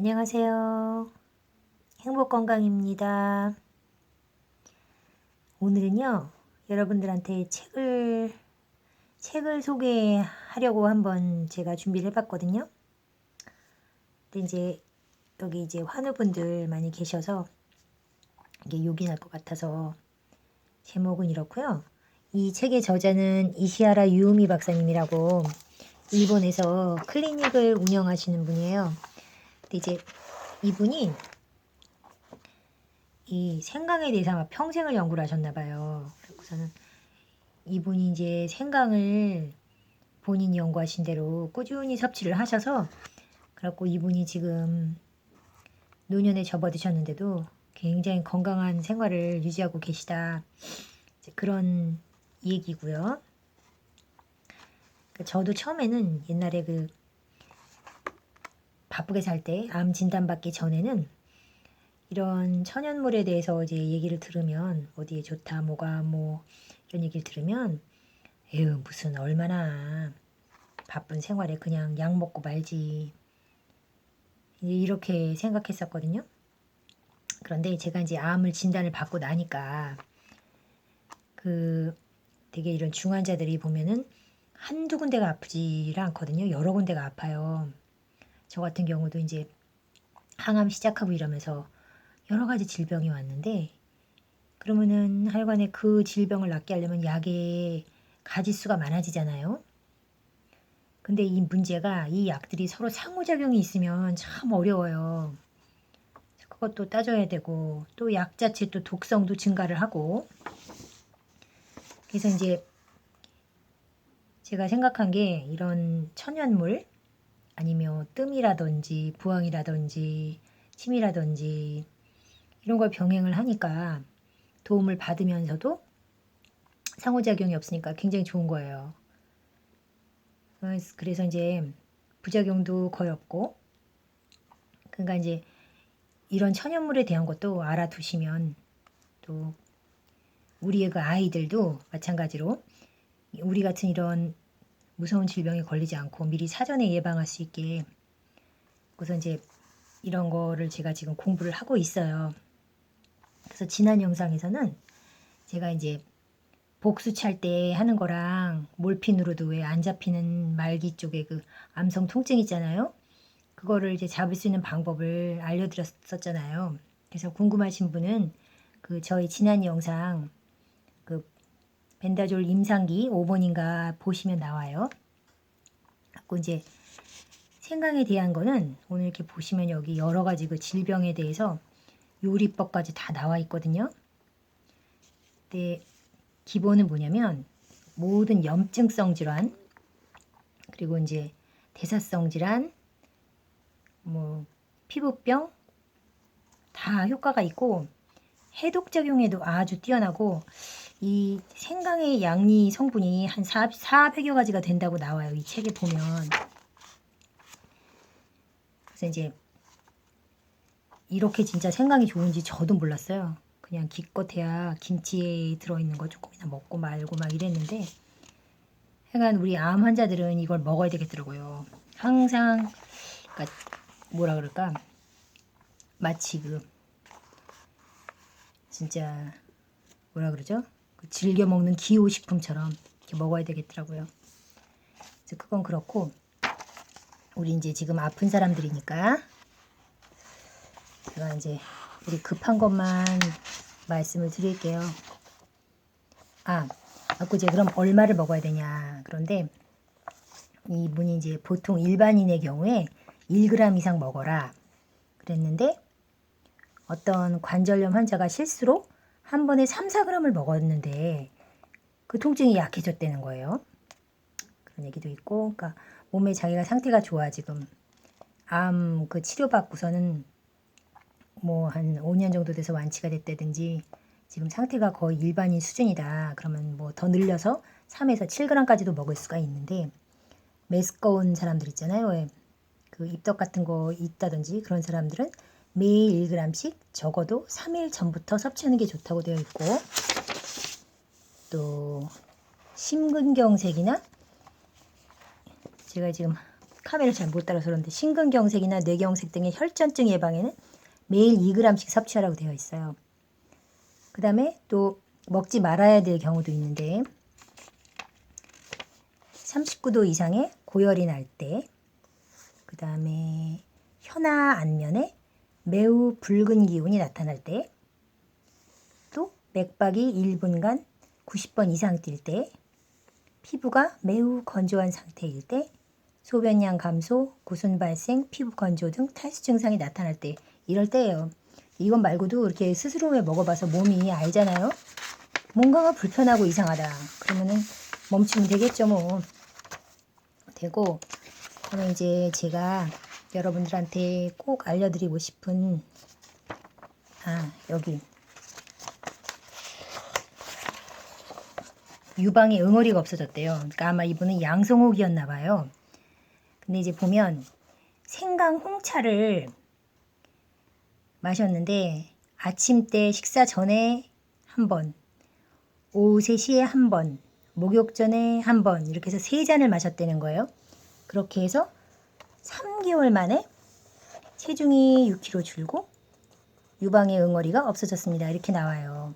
안녕하세요. 행복건강입니다. 오늘은요, 여러분들한테 책을, 책을 소개하려고 한번 제가 준비를 해봤거든요. 근데 이제, 여기 이제 환우분들 많이 계셔서, 이게 욕이 날 것 같아서, 제목은 이렇고요. 이 책의 저자는 이시하라 유우미 박사님이라고, 일본에서 클리닉을 운영하시는 분이에요. 근데 이제 이분이 이 생강에 대해서 아마 평생을 연구를 하셨나 봐요. 그래서는 이분이 이제 생강을 본인이 연구하신 대로 꾸준히 섭취를 하셔서 그래갖고 이분이 지금 노년에 접어드셨는데도 굉장히 건강한 생활을 유지하고 계시다. 그런 얘기고요. 저도 처음에는 옛날에 그 바쁘게 살 때 암 진단받기 전에는 이런 천연물에 대해서 이제 얘기를 들으면 어디에 좋다 뭐가 뭐 이런 얘기를 들으면 에휴 무슨 얼마나 바쁜 생활에 그냥 약 먹고 말지 이렇게 생각했었거든요. 그런데 제가 이제 암을 진단을 받고 나니까 그 되게 이런 중환자들이 보면은 한두 군데가 아프지가 않거든요. 여러 군데가 아파요. 저 같은 경우도 이제 항암 시작하고 이러면서 여러 가지 질병이 왔는데 그러면은 하여간에 그 질병을 낫게 하려면 약의 가지수가 많아지잖아요. 근데 이 문제가 이 약들이 서로 상호작용이 있으면 참 어려워요. 그것도 따져야 되고 또 약 자체 또 독성도 증가를 하고 그래서 이제 제가 생각한 게 이런 천연물 아니면 뜸이라든지 부항이라든지 침이라든지 이런 걸 병행을 하니까 도움을 받으면서도 상호작용이 없으니까 굉장히 좋은 거예요. 그래서 이제 부작용도 거의 없고 그러니까 이제 이런 천연물에 대한 것도 알아두시면 또 우리의 그 아이들도 마찬가지로 우리 같은 이런 무서운 질병에 걸리지 않고 미리 사전에 예방할 수 있게 그래서 이제 이런 거를 제가 지금 공부를 하고 있어요. 그래서 지난 영상에서는 제가 이제 복수 찰 때 하는 거랑 몰핀으로도 왜 안 잡히는 말기 쪽에 그 암성 통증 있잖아요. 그거를 이제 잡을 수 있는 방법을 알려드렸었잖아요. 그래서 궁금하신 분은 그 저희 지난 영상 그 벤다졸 임상기 5번인가 보시면 나와요. 갖고 이제 생강에 대한 거는 오늘 이렇게 보시면 여기 여러 가지 그 질병에 대해서 요리법까지 다 나와 있거든요. 근데 기본은 뭐냐면 모든 염증성 질환 그리고 이제 대사성 질환 뭐 피부병 다 효과가 있고 해독 작용에도 아주 뛰어나고 이 생강의 양리 성분이 한 4, 400여 가지가 된다고 나와요. 이 책에 보면. 그래서 이제 이렇게 진짜 생강이 좋은지 저도 몰랐어요. 그냥 기껏해야 김치에 들어있는 거 조금이나 먹고 말고 막 이랬는데 하여간 우리 암 환자들은 이걸 먹어야 되겠더라고요. 항상 그러니까 뭐라 그럴까 마치 그 진짜 뭐라 그러죠? 그 즐겨 먹는 기호 식품처럼 이렇게 먹어야 되겠더라고요. 그래서 그건 그렇고 우리 이제 지금 아픈 사람들이니까 제가 이제 우리 급한 것만 말씀을 드릴게요. 아, 아까 이제 그럼 얼마를 먹어야 되냐? 그런데 이분이 이제 보통 일반인의 경우에 1g 이상 먹어라 그랬는데 어떤 관절염 환자가 실수로 한 번에 3, 4g을 먹었는데 그 통증이 약해졌다는 거예요. 그런 얘기도 있고, 그러니까 몸에 자기가 상태가 좋아 지금 암 그 치료받고서는 뭐 한 5년 정도 돼서 완치가 됐다든지 지금 상태가 거의 일반인 수준이다. 그러면 뭐 더 늘려서 3에서 7g까지도 먹을 수가 있는데 메스꺼운 사람들 있잖아요. 그 입덕 같은 거 있다든지 그런 사람들은 매일 1g씩 적어도 3일 전부터 섭취하는 게 좋다고 되어 있고 또 심근경색이나 제가 지금 카메라 잘 못 따라서 그런데 심근경색이나 뇌경색 등의 혈전증 예방에는 매일 2g씩 섭취하라고 되어 있어요. 그 다음에 또 먹지 말아야 될 경우도 있는데 39도 이상의 고열이 날 때, 그 다음에 혀나 안면에 매우 붉은 기운이 나타날 때, 또 맥박이 1분간 90번 이상 뛸 때, 피부가 매우 건조한 상태일 때, 소변량 감소, 구순 발생, 피부 건조 등 탈수 증상이 나타날 때, 이럴 때예요. 이건 말고도 이렇게 스스로 왜 먹어봐서 몸이 알잖아요. 뭔가가 불편하고 이상하다. 그러면은 멈추면 되겠죠, 뭐. 되고, 그러면 이제 제가 여러분들한테 꼭 알려드리고 싶은, 아, 여기. 유방에 응어리가 없어졌대요. 그러니까 아마 이분은 양성옥이었나 봐요. 근데 이제 보면 생강 홍차를 마셨는데 아침 때 식사 전에 한 번, 오후 3시에 한 번, 목욕 전에 한 번, 이렇게 해서 세 잔을 마셨다는 거예요. 그렇게 해서 3개월 만에 체중이 6kg 줄고 유방의 응어리가 없어졌습니다. 이렇게 나와요.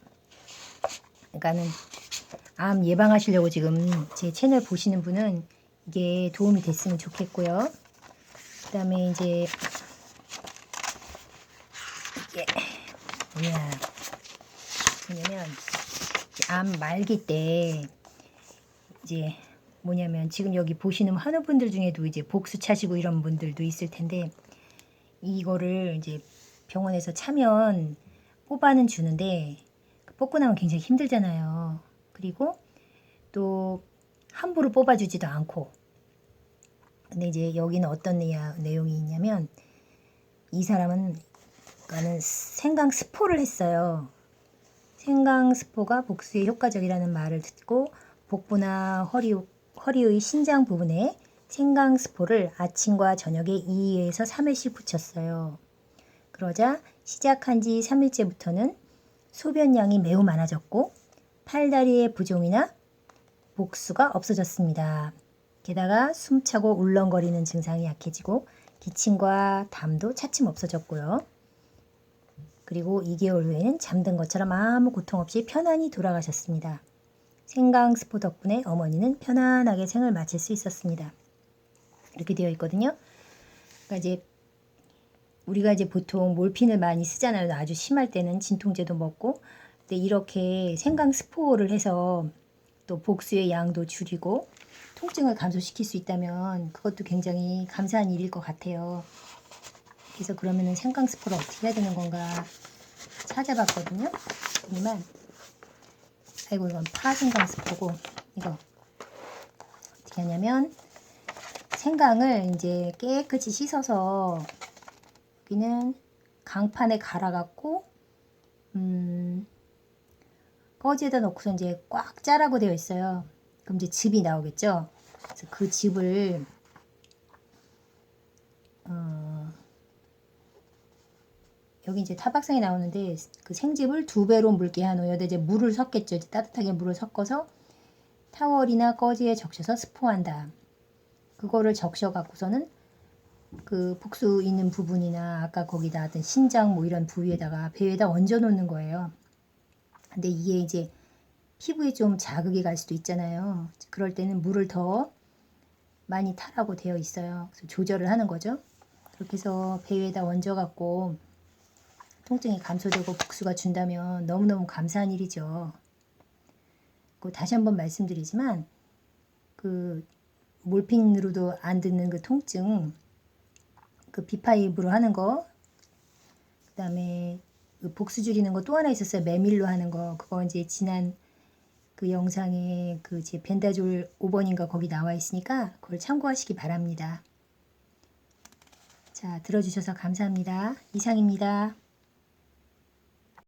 그러니까는 암 예방하시려고 지금 제 채널 보시는 분은 이게 도움이 됐으면 좋겠고요. 그 다음에 이제 이게 뭐냐 뭐냐면 암 말기 때 이제 뭐냐면 지금 여기 보시는 한우분들 중에도 이제 복수 차시고 이런 분들도 있을 텐데 이거를 이제 병원에서 차면 뽑아는 주는데 뽑고 나면 굉장히 힘들잖아요. 그리고 또 함부로 뽑아주지도 않고 근데 이제 여기는 어떤 내용이 있냐면 이 사람은 그러니까는 생강 스포를 했어요. 생강 스포가 복수에 효과적이라는 말을 듣고 복부나 허리, 허리의 신장 부분에 생강 스포를 아침과 저녁에 2에서 3회씩 붙였어요. 그러자 시작한 지 3일째부터는 소변량이 매우 많아졌고 팔다리의 부종이나 복수가 없어졌습니다. 게다가 숨차고 울렁거리는 증상이 약해지고 기침과 담도 차츰 없어졌고요. 그리고 2개월 후에는 잠든 것처럼 아무 고통 없이 편안히 돌아가셨습니다. 생강 스포 덕분에 어머니는 편안하게 생을 마칠 수 있었습니다. 이렇게 되어 있거든요. 그러니까 이제 우리가 이제 보통 몰핀을 많이 쓰잖아요. 아주 심할 때는 진통제도 먹고. 근데 이렇게 생강 스포를 해서 또 복수의 양도 줄이고 통증을 감소시킬 수 있다면 그것도 굉장히 감사한 일일 것 같아요. 그래서 그러면은 생강 스포를 어떻게 해야 되는 건가 찾아봤거든요. 하지만 아이고 이건 파생강 스포고 이거 어떻게 하냐면 생강을 이제 깨끗이 씻어서 여기는 강판에 갈아갖고 음, 꺼지에다 넣고서 이제 꽉 짜라고 되어 있어요. 그럼 이제 즙이 나오겠죠. 그래서 그 즙을 어, 여기 이제 타박상이 나오는데 그 생즙을 두 배로 묽게 한후 여기다 이제 물을 섞겠죠. 이제 따뜻하게 물을 섞어서 타월이나 꺼지에 적셔서 스포한다. 그거를 적셔 갖고서는 그 복수 있는 부분이나 아까 거기다 어떤 신장 뭐 이런 부위에다가 배에다 얹어 놓는 거예요. 근데 이게 이제 피부에 좀 자극이 갈 수도 있잖아요. 그럴 때는 물을 더 많이 타라고 되어 있어요. 그래서 조절을 하는 거죠. 그렇게 해서 배에다 얹어 갖고 통증이 감소되고 복수가 준다면 너무너무 감사한 일이죠. 그 다시 한번 말씀드리지만 그 몰핀으로도 안 듣는 그 통증 그 비파입으로 하는 거 그다음에 그 복수 줄이는 거 또 하나 있었어요. 메밀로 하는 거 그거 이제 지난 그 영상에 그 제 벤다졸 5번인가 거기 나와 있으니까 그걸 참고하시기 바랍니다. 자, 들어주셔서 감사합니다. 이상입니다.